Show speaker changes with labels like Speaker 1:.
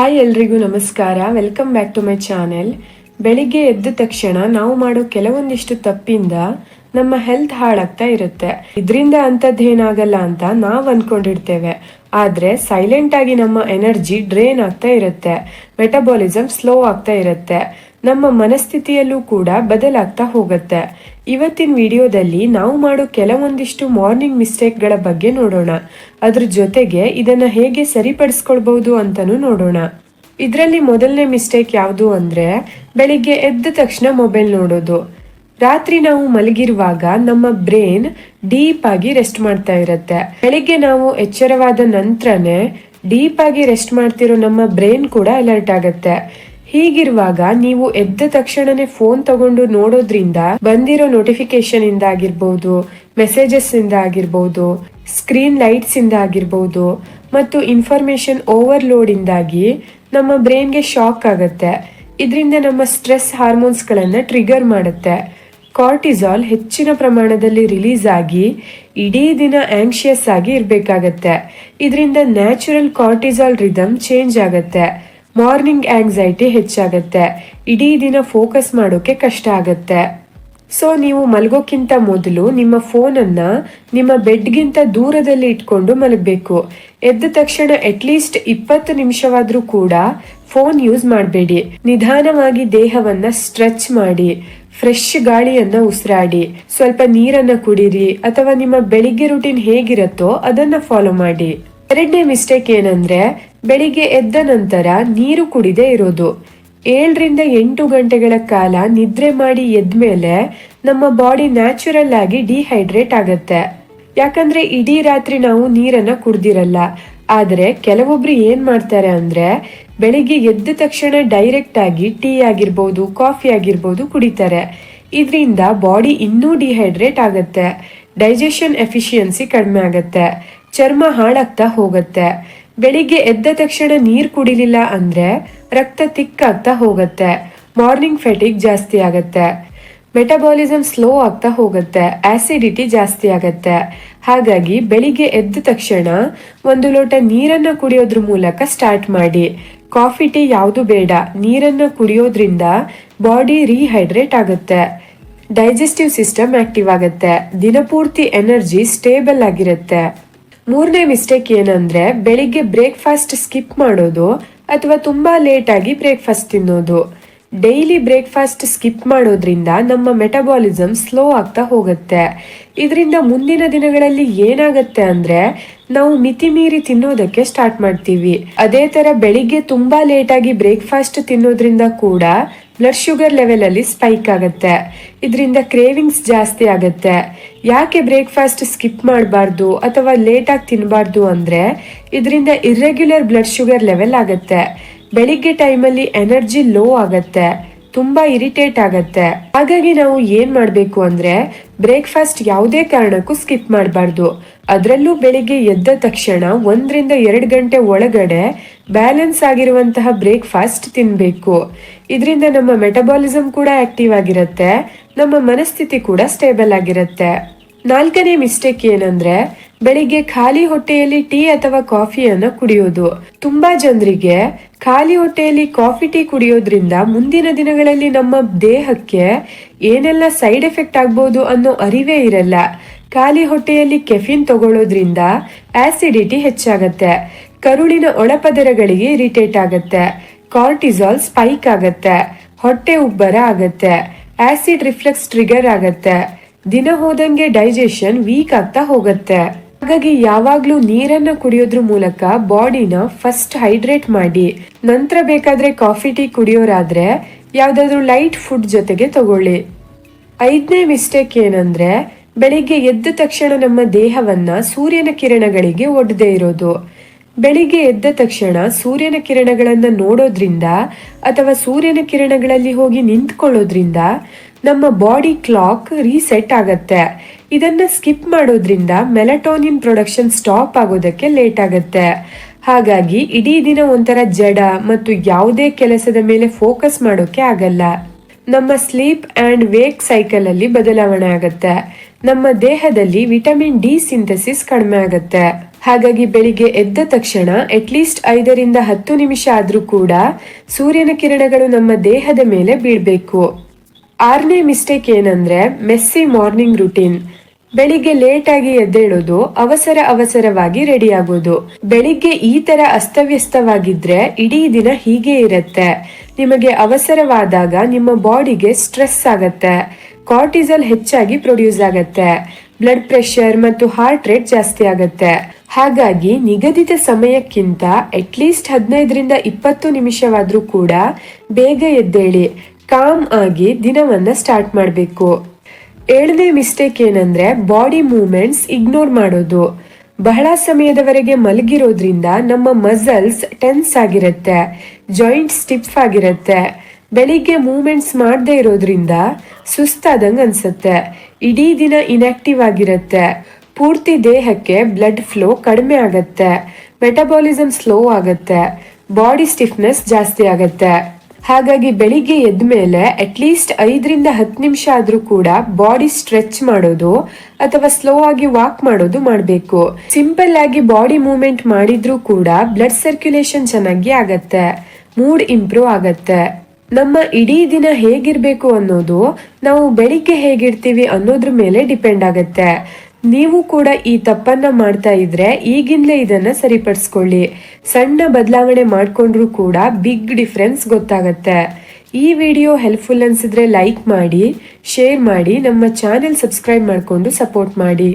Speaker 1: Hi ಎಲ್ರಿಗೂ ನಮಸ್ಕಾರ. Welcome back to my channel ಬೆಳಿಗ್ಗೆ ಎದ್ದ ತಕ್ಷಣ ನಾವು ಮಾಡೋ ಕೆಲವೊಂದಿಷ್ಟು ತಪ್ಪಿಂದ ನಮ್ಮ ಹೆಲ್ತ್ ಹಾಳಾಗ್ತಾ ಇರುತ್ತೆ. ಇದರಿಂದ ಅಂಥದ್ದೇನಾಗಲ್ಲ ಅಂತ ನಾವು ಅನ್ಕೊಂಡಿರ್ತೇವೆ. ಆದ್ರೆ ಸೈಲೆಂಟ್ ಆಗಿ ನಮ್ಮ ಎನರ್ಜಿ ಡ್ರೈನ್ ಆಗ್ತಾ ಇರುತ್ತೆ. ಮೆಟಬಾಲಿಸಮ್ ಸ್ಲೋ ಆಗ್ತಾ ಇರುತ್ತೆ. ನಮ್ಮ ಮನಸ್ಥಿತಿಯಲ್ಲೂ ಕೂಡ ಬದಲಾಗ್ತಾ ಹೋಗುತ್ತೆ. ಇವತ್ತಿನ ವಿಡಿಯೋದಲ್ಲಿ ನಾವು ಮಾಡೋ ಕೆಲವೊಂದಿಷ್ಟು ಮಾರ್ನಿಂಗ್ ಮಿಸ್ಟೇಕ್ಗಳ ಬಗ್ಗೆ ನೋಡೋಣ. ಅದ್ರ ಜೊತೆಗೆ ಇದನ್ನ ಹೇಗೆ ಸರಿಪಡಿಸ್ಕೊಳ್ಬಹುದು ಅಂತಾನೂ ನೋಡೋಣ. ಇದರಲ್ಲಿ ಮೊದಲನೇ ಮಿಸ್ಟೇಕ್ ಯಾವುದು ಅಂದ್ರೆ, ಬೆಳಿಗ್ಗೆ ಎದ್ದ ತಕ್ಷಣ ಮೊಬೈಲ್ ನೋಡೋದು. ರಾತ್ರಿ ನಾವು ಮಲಗಿರುವಾಗ ನಮ್ಮ ಬ್ರೈನ್ ಡೀಪ್ ಆಗಿ ರೆಸ್ಟ್ ಮಾಡ್ತಾ ಇರುತ್ತೆ. ಬೆಳಿಗ್ಗೆ ನಾವು ಎಚ್ಚರವಾದ ನಂತರನೇ ಡೀಪ್ ಆಗಿ ರೆಸ್ಟ್ ಮಾಡ್ತಿರೋ ನಮ್ಮ ಬ್ರೈನ್ ಕೂಡ ಅಲರ್ಟ್ ಆಗುತ್ತೆ. ಹೀಗಿರುವಾಗ ನೀವು ಎದ್ದ ತಕ್ಷಣನೇ ಫೋನ್ ತಗೊಂಡು ನೋಡೋದ್ರಿಂದ ಬಂದಿರೋ ನೋಟಿಫಿಕೇಶನ್ ಇಂದ ಆಗಿರ್ಬೋದು ಮೆಸೇಜಸ್ ಇಂದ ಆಗಿರ್ಬೋದು ಸ್ಕ್ರೀನ್ ಲೈಟ್ಸ್ ಇಂದ ಆಗಿರ್ಬೋದು ಮತ್ತು ಇನ್ಫಾರ್ಮೇಶನ್ ಓವರ್ಲೋಡ್ ಇಂದಾಗಿ ನಮ್ಮ ಬ್ರೈನ್ಗೆ ಶಾಕ್ ಆಗುತ್ತೆ. ಇದರಿಂದ ನಮ್ಮ ಸ್ಟ್ರೆಸ್ ಹಾರ್ಮೋನ್ಸ್ಗಳನ್ನು ಟ್ರಿಗರ್ ಮಾಡುತ್ತೆ. ಕಾರ್ಟಿಸಾಲ್ ಹೆಚ್ಚಿನ ಪ್ರಮಾಣದಲ್ಲಿ ರಿಲೀಸ್ ಆಗಿ ಇಡೀ ದಿನ ಆಂಕ್ಷಿಯಸ್ ಆಗಿ ಇರಬೇಕಾಗತ್ತೆ. ಇದರಿಂದ ನ್ಯಾಚುರಲ್ ಕಾರ್ಟಿಸಾಲ್ ರಿದಮ್ ಚೇಂಜ್ ಆಗುತ್ತೆ. ಮಾರ್ನಿಂಗ್ ಆಂಗ್ಸೈಟಿ ಹೆಚ್ಚಾಗತ್ತೆ. ಇಡೀ ದಿನ ಫೋಕಸ್ ಮಾಡೋಕೆ ಕಷ್ಟ ಆಗತ್ತೆ. ಸೊ ನೀವು ಮಲಗೋಕ್ಕಿಂತ ಮೊದಲು ನಿಮ್ಮ ಫೋನನ್ನ ನಿಮ್ಮ ಬೆಡ್ಗಿಂತ ದೂರದಲ್ಲಿ ಇಟ್ಕೊಂಡು ಮಲಗಬೇಕು. ಎದ್ದ ತಕ್ಷಣ ಅಟ್ಲೀಸ್ಟ್ ಇಪ್ಪತ್ತು ನಿಮಿಷವಾದ್ರೂ ಕೂಡ ಫೋನ್ ಯೂಸ್ ಮಾಡಬೇಡಿ. ನಿಧಾನವಾಗಿ ದೇಹವನ್ನ ಸ್ಟ್ರೆಚ್ ಮಾಡಿ. ಫ್ರೆಶ್ ಗಾಳಿಯನ್ನ ಉಸಿರಾಡಿ. ಸ್ವಲ್ಪ ನೀರನ್ನ ಕುಡೀರಿ ಅಥವಾ ನಿಮ್ಮ ಬೆಳಿಗ್ಗೆ ರುಟೀನ್ ಹೇಗಿರುತ್ತೋ ಅದನ್ನ ಫಾಲೋ ಮಾಡಿ. ಎರಡನೇ ಮಿಸ್ಟೇಕ್ ಏನಂದ್ರೆ ಬೆಳಿಗ್ಗೆ ಎದ್ದ ನಂತರ ನೀರು ಕುಡಿದೇ ಇರೋದು. ಏಳರಿಂದ ಎಂಟು ಗಂಟೆಗಳ ಕಾಲ ನಿದ್ರೆ ಮಾಡಿ ಎದ್ಮೇಲೆ ನಮ್ಮ ಬಾಡಿ ನ್ಯಾಚುರಲ್ ಆಗಿ ಡಿಹೈಡ್ರೇಟ್ ಆಗತ್ತೆ. ಯಾಕಂದ್ರೆ ಇಡೀ ರಾತ್ರಿ ನಾವು ನೀರನ್ನ ಕುಡ್ದಿರಲ್ಲ. ಆದ್ರೆ ಕೆಲವೊಬ್ರು ಏನ್ ಮಾಡ್ತಾರೆ ಅಂದ್ರೆ ಬೆಳಿಗ್ಗೆ ಎದ್ದ ತಕ್ಷಣ ಡೈರೆಕ್ಟ್ ಆಗಿ ಟೀ ಆಗಿರ್ಬೋದು, ಕಾಫಿ ಆಗಿರ್ಬೋದು ಕುಡಿತಾರೆ. ಇದರಿಂದ ಬಾಡಿ ಇನ್ನೂ ಡಿಹೈಡ್ರೇಟ್ ಆಗತ್ತೆ. ಡೈಜೆಷನ್ ಎಫಿಷಿಯನ್ಸಿ ಕಡಿಮೆ ಆಗತ್ತೆ. ಚರ್ಮ ಹಾಳಾಗ್ತಾ ಹೋಗುತ್ತೆ. ಬೆಳಿಗ್ಗೆ ಎದ್ದ ತಕ್ಷಣ ನೀರು ಕುಡಿಲಿಲ್ಲ ಅಂದ್ರೆ ರಕ್ತ ತಿಕ್ಕಾಗ್ತಾ ಹೋಗುತ್ತೆ. ಮಾರ್ನಿಂಗ್ ಫೆಟಿಗ್ ಜಾಸ್ತಿ ಆಗತ್ತೆ. ಮೆಟಬಾಲಿಸಮ್ ಸ್ಲೋ ಆಗ್ತಾ ಹೋಗುತ್ತೆ. ಆಸಿಡಿಟಿ ಜಾಸ್ತಿ ಆಗತ್ತೆ. ಹಾಗಾಗಿ ಬೆಳಿಗ್ಗೆ ಎದ್ದ ತಕ್ಷಣ ಒಂದು ಲೋಟ ನೀರನ್ನ ಕುಡಿಯೋದ್ರ ಮೂಲಕ ಸ್ಟಾರ್ಟ್ ಮಾಡಿ. ಕಾಫಿ ಟೀ ಯಾವುದು ಬೇಡ. ನೀರನ್ನ ಕುಡಿಯೋದ್ರಿಂದ ಬಾಡಿ ರೀಹೈಡ್ರೇಟ್ ಆಗುತ್ತೆ. ಡೈಜೆಸ್ಟಿವ್ ಸಿಸ್ಟಮ್ ಆಕ್ಟಿವ್ ಆಗುತ್ತೆ. ದಿನಪೂರ್ತಿ ಎನರ್ಜಿ ಸ್ಟೇಬಲ್ ಆಗಿರುತ್ತೆ. ಮೂರನೇ ಮಿಸ್ಟೇಕ್ ಏನಂದ್ರೆ ಬೆಳಿಗ್ಗೆ ಬ್ರೇಕ್ಫಾಸ್ಟ್ ಸ್ಕಿಪ್ ಮಾಡೋದು ಅಥವಾ ತುಂಬಾ ಲೇಟ್ ಆಗಿ ಬ್ರೇಕ್ಫಾಸ್ಟ್ ತಿನ್ನೋದು. ಡೈಲಿ ಬ್ರೇಕ್ಫಾಸ್ಟ್ ಸ್ಕಿಪ್ ಮಾಡೋದ್ರಿಂದ ನಮ್ಮ ಮೆಟಬಾಲಿಸಮ್ ಸ್ಲೋ ಆಗ್ತಾ ಹೋಗುತ್ತೆ. ಇದರಿಂದ ಮುಂದಿನ ದಿನಗಳಲ್ಲಿ ಏನಾಗತ್ತೆ ಅಂದ್ರೆ ನಾವು ಮಿತಿ ಮೀರಿ ತಿನ್ನೋದಕ್ಕೆ ಸ್ಟಾರ್ಟ್ ಮಾಡ್ತೀವಿ. ಅದೇ ತರ ಬೆಳಿಗ್ಗೆ ತುಂಬಾ ಲೇಟ್ ಆಗಿ ಬ್ರೇಕ್ಫಾಸ್ಟ್ ತಿನ್ನೋದ್ರಿಂದ ಕೂಡ ಬ್ಲಡ್ ಶುಗರ್ ಲೆವೆಲಲ್ಲಿ ಸ್ಪೈಕ್ ಆಗುತ್ತೆ. ಇದರಿಂದ ಕ್ರೇವಿಂಗ್ಸ್ ಜಾಸ್ತಿ ಆಗುತ್ತೆ. ಯಾಕೆ ಬ್ರೇಕ್ಫಾಸ್ಟ್ ಸ್ಕಿಪ್ ಮಾಡಬಾರ್ದು ಅಥವಾ ಲೇಟಾಗಿ ತಿನ್ನಬಾರ್ದು ಅಂದರೆ ಇದರಿಂದ ಇರ್ರೆಗ್ಯುಲರ್ ಬ್ಲಡ್ ಶುಗರ್ ಲೆವೆಲ್ ಆಗುತ್ತೆ. ಬೆಳಿಗ್ಗೆ ಟೈಮಲ್ಲಿ ಎನರ್ಜಿ ಲೋ ಆಗತ್ತೆ. ತುಂಬಾ ಇರಿಟೇಟ್ ಆಗತ್ತೆ. ಹಾಗಾಗಿ ನಾವು ಏನ್ ಮಾಡಬೇಕು ಅಂದ್ರೆ ಬ್ರೇಕ್ಫಾಸ್ಟ್ ಯಾವುದೇ ಕಾರಣಕ್ಕೂ ಸ್ಕಿಪ್ ಮಾಡಬಾರ್ದು. ಅದರಲ್ಲೂ ಬೆಳಿಗ್ಗೆ ಎದ್ದ ತಕ್ಷಣ ಒಂದರಿಂದ ಎರಡು ಗಂಟೆ ಒಳಗಡೆ ಬ್ಯಾಲೆನ್ಸ್ ಆಗಿರುವಂತಹ ಬ್ರೇಕ್ಫಾಸ್ಟ್ ತಿನ್ಬೇಕು. ಇದರಿಂದ ನಮ್ಮ ಮೆಟಬಾಲಿಸಮ್ ಕೂಡ ಆಕ್ಟಿವ್ ಆಗಿರುತ್ತೆ, ನಮ್ಮ ಮನಸ್ಥಿತಿ ಕೂಡ ಸ್ಟೇಬಲ್ ಆಗಿರುತ್ತೆ. ನಾಲ್ಕನೇ ಮಿಸ್ಟೇಕ್ ಏನಂದ್ರೆ, ಬೆಳಿಗ್ಗೆ ಖಾಲಿ ಹೊಟ್ಟೆಯಲ್ಲಿ ಟೀ ಅಥವಾ ಕಾಫಿಯನ್ನು ಕುಡಿಯೋದು. ತುಂಬಾ ಜನರಿಗೆ ಖಾಲಿ ಹೊಟ್ಟೆಯಲ್ಲಿ ಕಾಫಿ ಟೀ ಕುಡಿಯೋದ್ರಿಂದ ಮುಂದಿನ ದಿನಗಳಲ್ಲಿ ನಮ್ಮ ದೇಹಕ್ಕೆ ಏನೆಲ್ಲ ಸೈಡ್ ಎಫೆಕ್ಟ್ ಆಗ್ಬೋದು ಅನ್ನೋ ಅರಿವೇ ಇರಲ್ಲ. ಖಾಲಿ ಹೊಟ್ಟೆಯಲ್ಲಿ ಕೆಫಿನ್ ತಗೊಳ್ಳೋದ್ರಿಂದ ಆಸಿಡಿಟಿ ಹೆಚ್ಚಾಗತ್ತೆ. ಕರುಳಿನ ಒಳಪದರಗಳಿಗೆ ಇರಿಟೇಟ್ ಆಗತ್ತೆ. ಕಾರ್ಟಿಸಾಲ್ ಸ್ಪೈಕ್ ಆಗತ್ತೆ. ಹೊಟ್ಟೆ ಉಬ್ಬರ ಆಗತ್ತೆ. ಆಸಿಡ್ ರಿಫ್ಲೆಕ್ಸ್ ಟ್ರಿಗರ್ ಆಗತ್ತೆ. ದಿನ ಹೋದಂಗೆ ಡೈಜೆಷನ್ ವೀಕ್ ಆಗ್ತಾ ಹೋಗುತ್ತೆ. ಹಾಗಾಗಿ ಯಾವಾಗ್ಲೂ ನೀರನ್ನ ಕುಡಿಯೋದ್ರ ಮೂಲಕ ಬಾಡಿನ ಫಸ್ಟ್ ಹೈಡ್ರೇಟ್ ಮಾಡಿ. ನಂತರ ಬೇಕಾದ್ರೆ ಕಾಫಿ, ಟೀ ಕುಡಿಯೋರಾದ್ರೆ ಯಾವ್ದಾದ್ರು ಲೈಟ್ ಫುಡ್ ಜೊತೆಗೆ ತಗೊಳ್ಳಿ. ಐದನೇ ಮಿಸ್ಟೇಕ್ ಏನಂದ್ರೆ, ಬೆಳಿಗ್ಗೆ ಎದ್ದ ತಕ್ಷಣ ನಮ್ಮ ದೇಹವನ್ನ ಸೂರ್ಯನ ಕಿರಣಗಳಿಗೆ ಒಡ್ಡದೇ ಇರೋದು. ಬೆಳಿಗ್ಗೆ ಎದ್ದ ತಕ್ಷಣ ಸೂರ್ಯನ ಕಿರಣಗಳನ್ನು ನೋಡೋದ್ರಿಂದ ಅಥವಾ ಸೂರ್ಯನ ಕಿರಣಗಳಲ್ಲಿ ಹೋಗಿ ನಿಂತ್ಕೊಳ್ಳೋದ್ರಿಂದ ನಮ್ಮ ಬಾಡಿ ಕ್ಲಾಕ್ ರೀಸೆಟ್ ಆಗತ್ತೆ. ಇದನ್ನ ಸ್ಕಿಪ್ ಮಾಡೋದ್ರಿಂದ ಮೆಲಟೋನಿನ್ ಪ್ರೊಡಕ್ಷನ್ ಸ್ಟಾಪ್ ಆಗೋದಕ್ಕೆ ಲೇಟ್ ಆಗತ್ತೆ. ಹಾಗಾಗಿ ಇಡೀ ದಿನ ಒಂಥರ ಜಡ ಮತ್ತು ಯಾವುದೇ ಕೆಲಸದ ಮೇಲೆ ಫೋಕಸ್ ಮಾಡೋಕೆ ಆಗಲ್ಲ. ನಮ್ಮ ಸ್ಲೀಪ್ ಅಂಡ್ ವೇಕ್ ಸೈಕಲ್ ಅಲ್ಲಿ ಬದಲಾವಣೆ ಆಗತ್ತೆ. ನಮ್ಮ ದೇಹದಲ್ಲಿ ವಿಟಮಿನ್ ಡಿ ಸಿಂಥಸಿಸ್ ಕಡಿಮೆ ಆಗತ್ತೆ. ಹಾಗಾಗಿ ಬೆಳಿಗ್ಗೆ ಎದ್ದ ತಕ್ಷಣ ಅಟ್ಲೀಸ್ಟ್ ಐದರಿಂದ ಹತ್ತು ನಿಮಿಷ ಆದರೂ ಕೂಡ ಸೂರ್ಯನ ಕಿರಣಗಳು ನಮ್ಮ ದೇಹದ ಮೇಲೆ ಬೀಳ್ಬೇಕು. ಆರನೇ ಮಿಸ್ಟೇಕ್ ಏನಂದ್ರೆ ಮೆಸ್ಸಿ ಮಾರ್ನಿಂಗ್ ರುಟೀನ್ ಬೆಳಿಗ್ಗೆ ಲೇಟ್ ಆಗಿ ಎದ್ದೇಳೋದು ಅವಸರ ಅವಸರವಾಗಿ ರೆಡಿ ಆಗೋದು. ಬೆಳಿಗ್ಗೆ ಈ ತರ ಅಸ್ತವ್ಯಸ್ತವಾಗಿದ್ರೆ ಇಡೀ ದಿನ ಹೀಗೆ ಇರುತ್ತೆ. ನಿಮಗೆ ಅವಸರವಾದಾಗ ನಿಮ್ಮ ಬಾಡಿಗೆ ಸ್ಟ್ರೆಸ್ ಆಗತ್ತೆ. ಕಾರ್ಟಿಸಲ್ ಹೆಚ್ಚಾಗಿ ಪ್ರೊಡ್ಯೂಸ್ ಆಗತ್ತೆ. ಬ್ಲಡ್ ಪ್ರೆಷರ್ ಮತ್ತು ಹಾರ್ಟ್ ರೇಟ್ ಜಾಸ್ತಿ ಆಗತ್ತೆ. ಹಾಗಾಗಿ ನಿಗದಿತ ಸಮಯಕ್ಕಿಂತ ಅಟ್ಲೀಸ್ಟ್ ಹದಿನೈದರಿಂದ ಇಪ್ಪತ್ತು ನಿಮಿಷವಾದರೂ ಕೂಡ ಬೇಗ ಎದ್ದೇಳಿ ಕಾಮ್ ಆಗಿ ದಿನವನ್ನ ಸ್ಟಾರ್ಟ್ ಮಾಡಬೇಕು. ಏಳನೇ ಮಿಸ್ಟೇಕ್ ಏನಂದ್ರೆ ಬಾಡಿ ಮೂವ್ಮೆಂಟ್ಸ್ ಇಗ್ನೋರ್ ಮಾಡೋದು. ಬಹಳ ಸಮಯದವರೆಗೆ ಮಲಗಿರೋದ್ರಿಂದ ನಮ್ಮ ಮಸಲ್ಸ್ ಟೆನ್ಸ್ ಆಗಿರುತ್ತೆ ಜಾಯಿಂಟ್ ಸ್ಟಿಫ್ ಆಗಿರುತ್ತೆ. ಬೆಳಿಗ್ಗೆ ಮೂವ್ಮೆಂಟ್ಸ್ ಮಾಡದೇ ಇರೋದ್ರಿಂದ ಸುಸ್ತಾದಂಗೆ ಅನ್ಸುತ್ತೆ. ಇಡೀ ದಿನ ಇನ್ಆಕ್ಟಿವ್ ಆಗಿರುತ್ತೆ. ಪೂರ್ತಿ ದೇಹಕ್ಕೆ ಬ್ಲಡ್ ಫ್ಲೋ ಕಡಿಮೆ ಆಗತ್ತೆ. ಮೆಟಬಾಲಿಸಮ್ ಸ್ಲೋ ಆಗತ್ತೆ. ಬಾಡಿ ಸ್ಟಿಫ್ನೆಸ್ ಜಾಸ್ತಿ ಆಗತ್ತೆ. ಹಾಗಾಗಿ ಬೆಳಿಗ್ಗೆ ಎದ್ದ ಮೇಲೆ ಅಟ್ಲೀಸ್ಟ್ ಐದರಿಂದ ಹತ್ತು ನಿಮಿಷ ಆದ್ರೂ ಕೂಡ ಬಾಡಿ ಸ್ಟ್ರೆಚ್ ಮಾಡೋದು ಅಥವಾ ಸ್ಲೋ ಆಗಿ ವಾಕ್ ಮಾಡೋದು ಮಾಡಬೇಕು. ಸಿಂಪಲ್ ಆಗಿ ಬಾಡಿ ಮೂವ್ಮೆಂಟ್ ಮಾಡಿದ್ರೂ ಕೂಡ ಬ್ಲಡ್ ಸರ್ಕ್ಯುಲೇಷನ್ ಚೆನ್ನಾಗಿ ಆಗತ್ತೆ. ಮೂಡ್ ಇಂಪ್ರೂವ್ ಆಗತ್ತೆ. ನಮ್ಮ ಇಡೀ ದಿನ ಹೇಗಿರಬೇಕು ಅನ್ನೋದು ನಾವು ಬೆಳಿಗ್ಗೆ ಹೇಗಿರ್ತೀವಿ ಅನ್ನೋದ್ರ ಮೇಲೆ ಡಿಪೆಂಡ್ ಆಗತ್ತೆ. ನೀವು ಕೂಡ ಈ ತಪ್ಪನ್ನ ಮಾಡ್ತಾ ಇದ್ರೆ ಈಗಿಂದಲೇ ಇದನ್ನ ಸರಿಪಡಿಸ್ಕೊಳ್ಳಿ. ಸಣ್ಣ ಬದಲಾವಣೆ ಮಾಡ್ಕೊಂಡ್ರೂ ಕೂಡ ಬಿಗ್ ಡಿಫ್ರೆನ್ಸ್ ಗೊತ್ತಾಗತ್ತೆ. ಈ ವಿಡಿಯೋ ಹೆಲ್ಪ್ಫುಲ್ ಅನ್ಸಿದ್ರೆ ಲೈಕ್ ಮಾಡಿ ಶೇರ್ ಮಾಡಿ, ನಮ್ಮ ಚಾನೆಲ್ ಸಬ್ಸ್ಕ್ರೈಬ್ ಮಾಡಿಕೊಂಡು ಸಪೋರ್ಟ್ ಮಾಡಿ.